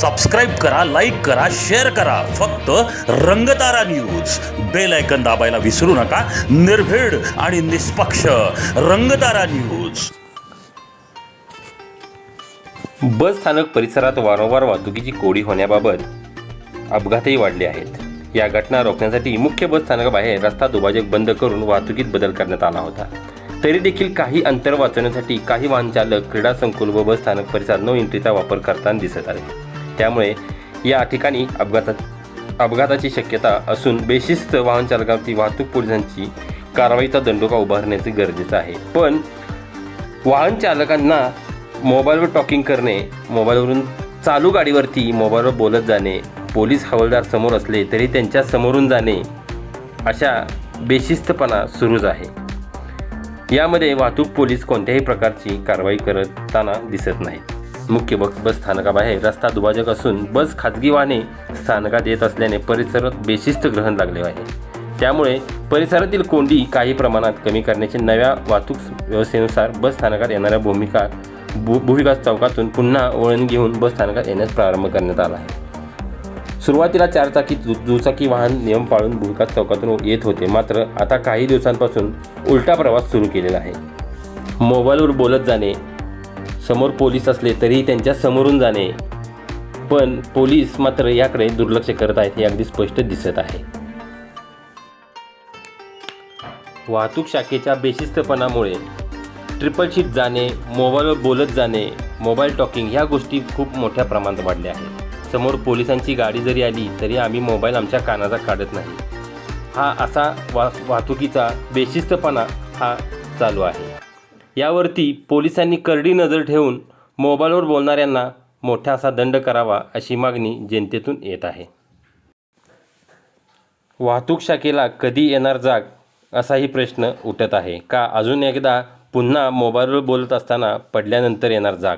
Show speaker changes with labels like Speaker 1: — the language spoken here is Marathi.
Speaker 1: सबस्क्राईब करा लाईक करा शेअर करा. फक्त रंगतारा न्यूज बेल ऐकन दाबायला विसरू नका. निर्भीड आणि निष्पक्ष रंगतारा न्यूज
Speaker 2: बस स्थानक परिसरात वारंवार वाहतुकीची कोडी होण्याबाबत अपघातही वाढले आहेत. या घटना रोखण्यासाठी मुख्य बस स्थानकाबाहेर रस्ता दुभाजक बंद करून वाहतुकीत बदल करण्यात आला होता. तरी देखील काही अंतर वाचवण्यासाठी काही वाहन चालक क्रीडा संकुल व बस स्थानक परिसरात नो एंट्रीचा वापर करताना दिसत आले त्यामुळे या ठिकाणी अपघातात अपघाताची शक्यता असून बेशिस्त वाहन वाहतूक पोलिसांची कारवाईचा दंडोका उभारण्याचे गरजेचं आहे. पण वाहन चालकांना मोबाईलवर टॉकिंग करणे मोबाईलवरून चालू गाडीवरती मोबाईलवर बोलत जाणे पोलीस हवालदार समोर असले तरी त्यांच्या समोरून जाणे अशा बेशिस्तपणा सुरूच आहे. यामध्ये वाहतूक पोलीस कोणत्याही प्रकारची कारवाई करताना दिसत नाहीत. मुख्य बस बस स्थानकाबाहेर रस्ता दुभाजक असून बस खाजगी वाहने स्थानकात येत असल्याने परिसरात बेशिस्त ग्रहण लागले आहे. त्यामुळे परिसरातील कोंडी काही प्रमाणात कमी करण्याचे नव्या वाहतूक व्यवस्थेनुसार बस स्थानकात येणाऱ्या भूमिका भू भूविकास चौकातून पुन्हा वळण घेऊन बस स्थानकात येण्यास प्रारंभ करण्यात आला आहे. सुरुवातीला चारचाकी दु दुचाकी वाहन नियम पाळून भूविकास चौकातून येत होते मात्र आता काही दिवसांपासून उलटा प्रवास सुरू केलेला आहे. मोबाईलवर बोलत जाणे समोर पोलीस असले तरीही त्यांच्या समोरून जाणे. पण पोलीस मात्र याकडे दुर्लक्ष करत आहेत हे अगदी स्पष्ट दिसत आहे. वाहतूक शाखेच्या बेशिस्तपणामुळे ट्रिपल शीट जाणे मोबाईलवर बोलत जाणे मोबाईल टॉकिंग ह्या गोष्टी खूप मोठ्या प्रमाणात वाढल्या आहेत. समोर पोलिसांची गाडी जरी आली तरी आम्ही मोबाईल आमच्या कानाचा काढत नाही. हा असा वा वाहतुकीचा बेशिस्तपणा हा चालू आहे. यावरती पोलिसांनी करडी नजर ठेवून मोबाईलवर बोलणाऱ्यांना मोठा असा दंड करावा अशी मागणी जनतेतून येत आहे. वाहतूक शाखेला कधी येणार जाग असाही प्रश्न उठत आहे. का अजून एकदा पुन्हा मोबाईलवर बोलत असताना पडल्यानंतर येणार जाग?